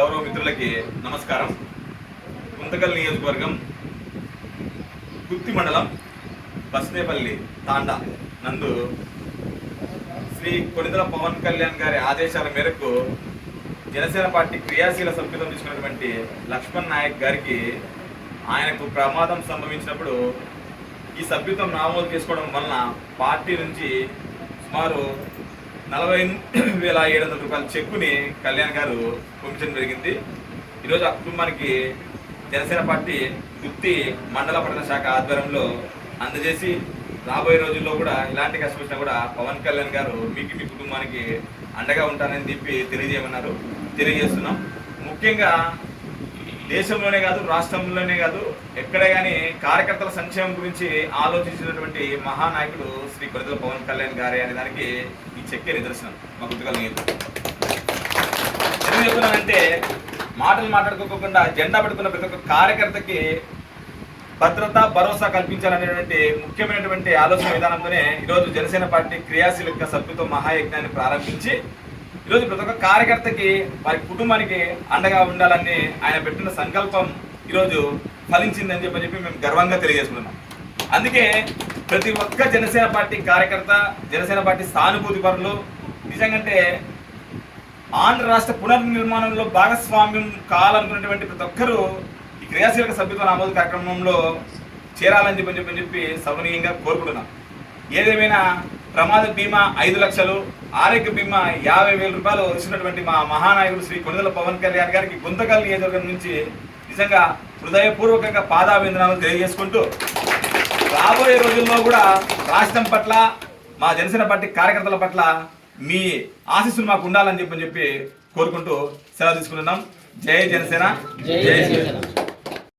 గౌరవ మిత్రులకి నమస్కారం. కుంతకల్ నియోజకవర్గం గుత్తి మండలం బస్నేపల్లి తాండా నందు శ్రీ కొనిదల పవన్ కళ్యాణ్ గారి ఆదేశాల మేరకు జనసేన పార్టీ క్రియాశీల సభ్యుతం తీసుకున్నటువంటి లక్ష్మణ్ నాయక్ గారికి ఆయనకు ప్రమాదం సంభవించినప్పుడు ఈ సభ్యత్వం నామోదు చేసుకోవడం వలన పార్టీ నుంచి సుమారు నలభై వేల ఏడు వందల రూపాయల చెక్కుని కళ్యాణ్ గారు పంపించడం జరిగింది. ఈరోజు ఆ కుటుంబానికి జనసేన పార్టీ గుత్తి మండల పట్టణ శాఖ ఆధ్వర్యంలో అందజేసి రాబోయే రోజుల్లో కూడా ఇలాంటి కష్టం వచ్చినా కూడా పవన్ కళ్యాణ్ గారు మీకు మీ కుటుంబానికి అండగా ఉంటానని చెప్పి తెలియజేయమన్నారు. తెలియజేస్తున్నాం. ముఖ్యంగా దేశంలోనే కాదు రాష్ట్రంలోనే కాదు ఎక్కడ కానీ కార్యకర్తల సంక్షేమం గురించి ఆలోచించినటువంటి మహానాయకుడు శ్రీ కొరతల పవన్ కళ్యాణ్ గారే అనే దానికి ఈ చెక్కే నిదర్శనం. మా గుర్తుకలు ఎందుకు చెప్తున్నానంటే మాటలు మాట్లాడుకోకుండా జెండా పెట్టుకున్న ప్రతి ఒక్క కార్యకర్తకి భద్రత భరోసా కల్పించాలనేటువంటి ముఖ్యమైనటువంటి ఆలోచన విధానంతోనే ఈరోజు జనసేన పార్టీ క్రియాశీలక సభ్యుతో మహాయజ్ఞాన్ని ప్రారంభించి ఈరోజు ప్రతి ఒక్క కార్యకర్తకి వారి కుటుంబానికి అండగా ఉండాలని ఆయన పెట్టిన సంకల్పం ఈరోజు ఫలించిందని చెప్పని చెప్పి మేము గర్వంగా తెలియజేస్తున్నాం అందుకే ప్రతి ఒక్క జనసేన పార్టీ కార్యకర్త జనసేన పార్టీ సానుభూతి పరులు నిజంగంటే ఆంధ్ర రాష్ట్ర పునర్నిర్మాణంలో భాగస్వామ్యం కావాలనుకున్నటువంటి ప్రతి ఒక్కరూ ఈ క్రియాశీలక సభ్యత్వ నమోదు కార్యక్రమంలో చేరాలని చెప్పని చెప్పని చెప్పి సవనీయంగా కోరుకుంటున్నాం. ఏదేమైనా ప్రమాద బీమా ఐదు లక్షలు ఆరోగ్య బీమా యాభై వేల రూపాయలు ఇచ్చినటువంటి మా మహానాయకుడు శ్రీ కొనుదల పవన్ కళ్యాణ్ గారికి గుంతకల్ నియోజకవర్గం నుంచి నిజంగా హృదయపూర్వకంగా పాదాభిందనాలు తెలియజేసుకుంటూ రాబోయే రోజుల్లో కూడా రాష్ట్రం పట్ల మా జనసేన పార్టీ కార్యకర్తల పట్ల మీ ఆశీస్సులు మాకు ఉండాలని చెప్పని చెప్పి కోరుకుంటూ సెలవు తీసుకుంటున్నాం. జై జనసేన. జై జనసేన.